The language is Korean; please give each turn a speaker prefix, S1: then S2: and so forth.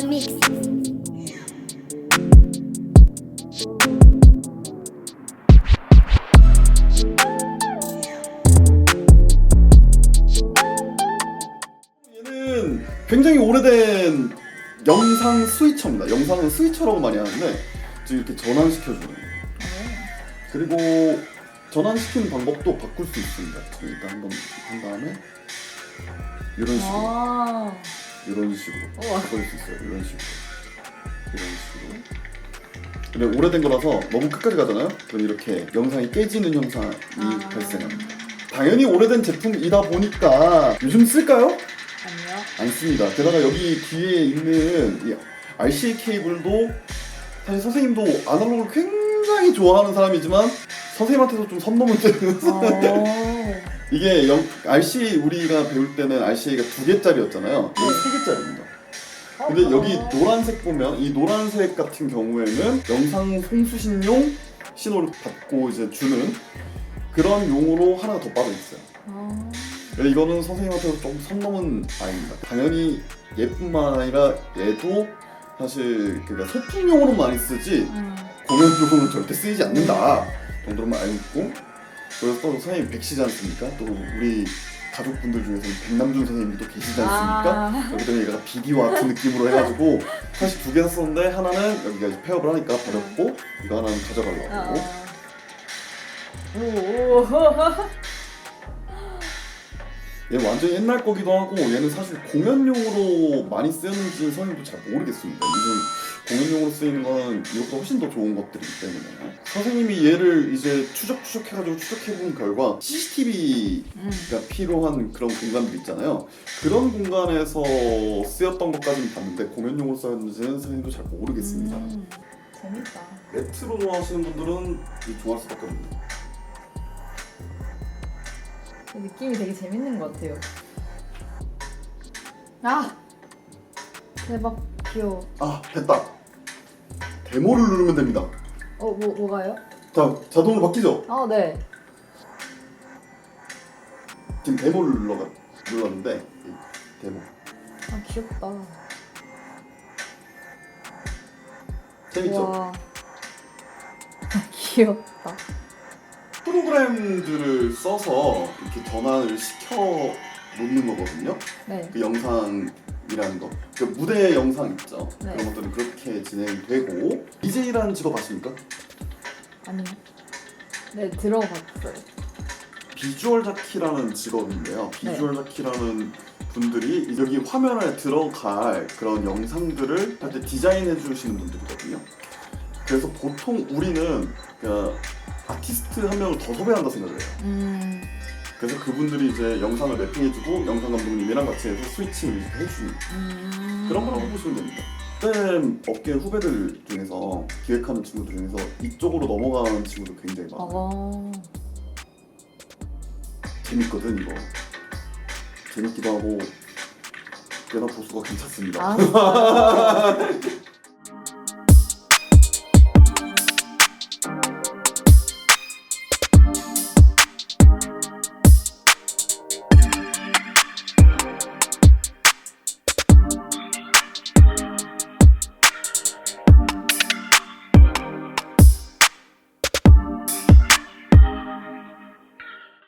S1: the mix.
S2: 얘는 굉장히 오래된 영상 스위처입니다. 영상은 스위처라고 많이 하는데 지금 이렇게 전환시켜주는. 그리고 전환시키는 방법도 바꿀 수 있습니다. 일단 한번 한 다음에 이런 식으로,
S3: 아,
S2: 이런 식으로
S3: 우와.
S2: 바꿀 수 있어요. 이런 식으로, 이런 식으로. 근데 오래된 거라서 너무 끝까지 가잖아요. 그럼 이렇게 영상이 깨지는 현상이
S3: 아.
S2: 발생합니다. 당연히 오래된 제품이다 보니까 요즘 쓸까요?
S3: 아니요.
S2: 안 씁니다. 게다가 여기 뒤에 있는 이 RCA 케이블도 사실 선생님도 아날로그를 굉장히 좋아하는 사람이지만 선생님한테도 좀 선 넘을 때는
S3: 어.
S2: 이게 영, RCA 우리가 배울 때는 RCA가 두 개짜리였잖아요. 여기 세 개짜리입니다. 근데 여기 노란색 보면 이 노란색 같은 경우에는 영상 송수신용 신호를 받고 이제 주는 그런 용으로 하나가 더 빠져 있어요.
S3: 어.
S2: 근데 이거는 선생님한테도 좀선 넘은 아이입니다. 당연히 얘뿐만 아니라 얘도 사실 그러니까 소품용으로 많이 쓰지
S3: 음.
S2: 공연용으로는 절대 쓰이지 않는다 정도로만 알고 있고 그래서 또 선생님 백시지 않습니까? 또 우리 가족분들 중에서는 백남준 선생님이 또 계시지 않습니까?
S3: 아.
S2: 여기 때문에 얘가 비디오 같은 느낌으로 해가지고 사실 두 개 샀었는데 하나는 여기가 이제 폐업을 하니까 버렸고 이거 하나는 가져가려고
S3: 아.
S2: 하고
S3: 오. 오.
S2: 얘 완전 옛날 거기도 하고 얘는 사실 공연용으로 많이 쓰였는지는 선생님도 잘 모르겠습니다. 요즘 공연용으로 쓰이는 건 이것보다 훨씬 더 좋은 것들이기 때문에 선생님이 얘를 이제 추적 추적 해가지고 추적해본 결과 CCTV가
S3: 음.
S2: 필요한 그런 공간들 있잖아요. 그런 공간에서 쓰였던 것까지는 봤는데 공연용으로 쓰였는지는 선생님도 잘 모르겠습니다.
S3: 음. 재밌다.
S2: 레트로 좋아하시는 분들은 좋아할 수밖에 없네요.
S3: 느낌이 되게 재밌는 것 같아요. 아 대박 귀여워.
S2: 아 됐다. 데모를 누르면 됩니다.
S3: 어 뭐 뭐가요?
S2: 자 자동으로 바뀌죠?
S3: 아 네.
S2: 지금 데모를 눌러가 눌렀는데 이 데모
S3: 아 귀엽다.
S2: 재밌죠?
S3: 와. 귀엽다.
S2: 프로그램들을 써서 이렇게 전환을 시켜 놓는 거거든요.
S3: 네.
S2: 그 영상이라는 거, 그 무대 영상 있죠.
S3: 네.
S2: 그런 것들은 그렇게 진행되고 DJ라는 직업 아십니까?
S3: 아니요. 네 들어봤어요.
S2: 비주얼 자키라는 직업인데요. 비주얼 자키라는 분들이 여기 화면에 들어갈 그런 영상들을 할때 디자인해 주시는 분들이거든요. 그래서 보통 우리는 그 아티스트 한 명을 더 섭외한다 생각을 해요.
S3: 음.
S2: 그래서 그분들이 이제 영상을 랩핑해주고 영상 감독님이랑 같이 해서 스위칭을 해주는
S3: 음.
S2: 그런 거라고 보시면 됩니다. 쌤 업계 후배들 중에서 기획하는 친구들 중에서 이쪽으로 넘어가는 친구들 굉장히 많아요.
S3: 어.
S2: 재밌거든 이거. 재밌기도 하고 꽤나 보수가 괜찮습니다.
S3: 아.